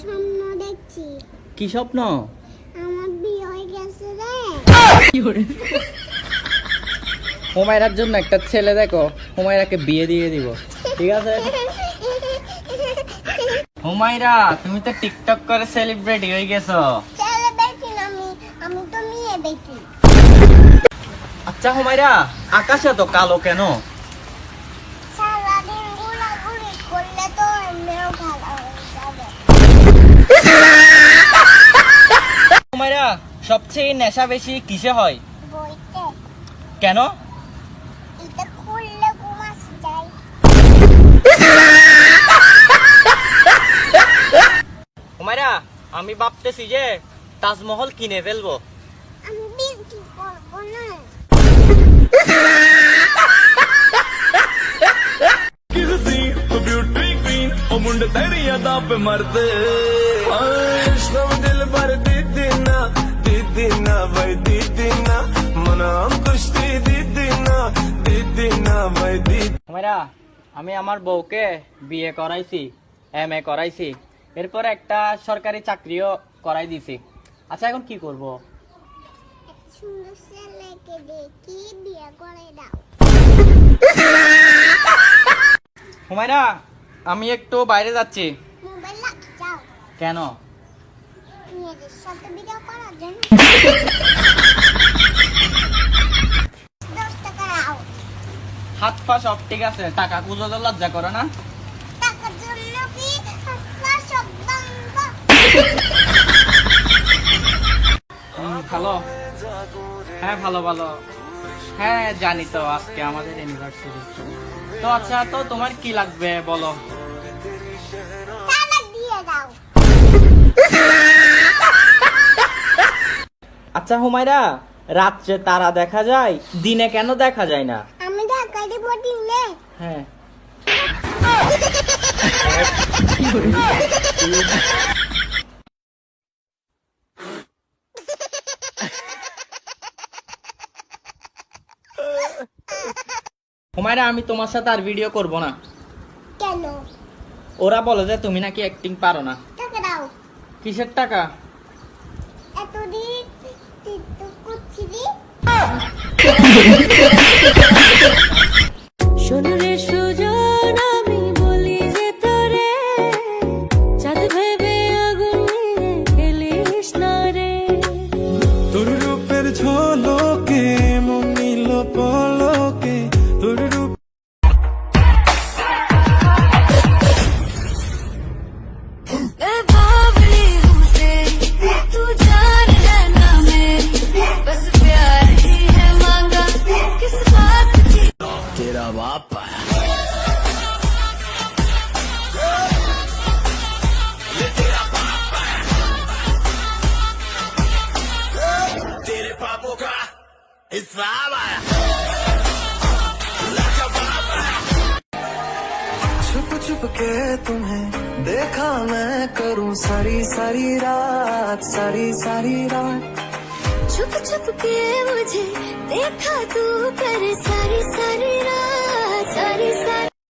স্বপ্ন দেখছি। কি স্বপ্ন? আমার বিয়ে হয়ে গেছে রে। হুমায়রার জন্য একটা ছেলে দেখো হুমায়রাকে বিয়ে দিয়ে দিব। ঠিক আছে? হুমায়রা তুমি তো টিকটক করে সেলিব্রিটি হয়ে গেছো। আচ্ছা হুমায়রা আকাশে তো কালো কেন সারাদিন ঘোরাঘুরি করলে তো এমনিও ভালো হয়ে যাবে হুমায়রা সবচেয়ে নেশা বেশি কিসে হয় বইতে কেন এটা খুললে ঘুমাস যায় হুমায়রা আমি ভাবতেছি যে তাজমহল কিনে ফেলবো আমি বিক্রি করবো না ਕਿਸੀ ਤੂੰ ਬਿਊਟੀ ਕੁਈਨ ਉਹ ਮੁੰਡੇ ਤੇਰੀਆਂ ਦਾ ਪੇ ਮਰਦੇ ਹਾਏ আমি আমার বউকে বিয়ে করাইছি এম এ করাইছি। এরপর একটা সরকারি চাকরিও করাই দিছি। আচ্ছা এখন কি করব? এক সুন্দর ছেলেকে দেখি বিয়ে করে দাও। হুমায়রা আমি একটু বাইরে যাচ্ছি। কেন মেয়েদের সাথে ভিডিও করার জন্য দশ টাকা দাও হাত পা সব ঠিক আছে টাকা খুঁজো তো লজ্জা করে না। ভালো। হ্যাঁ ভালো ভালো। হ্যাঁ জানি তো আজকে আমাদের ইউনিভার্সিটি তো আচ্ছা তো তোমার কি লাগবে বলো? টাকা দিয়ে দাও। আচ্ছা হুমায়রা রাত্রে তারা দেখা যায় দিনে কেন দেখা যায় না? হ্যাঁ। হুমায়রা আমি তোমার সাথে আর ভিডিও করব না। কেন? ওরা বলে যে তুমি নাকি অ্যাক্টিং পারো না। টাকা দাও। কিসের টাকা? এতদিন করছিলি। छुप छुप के तुम्हें देखा मैं करूँ सारी सारी रात, सारी सारी रात। छुप छुप के मुझे देखा तू कर सारी सारी रात, सारी सारी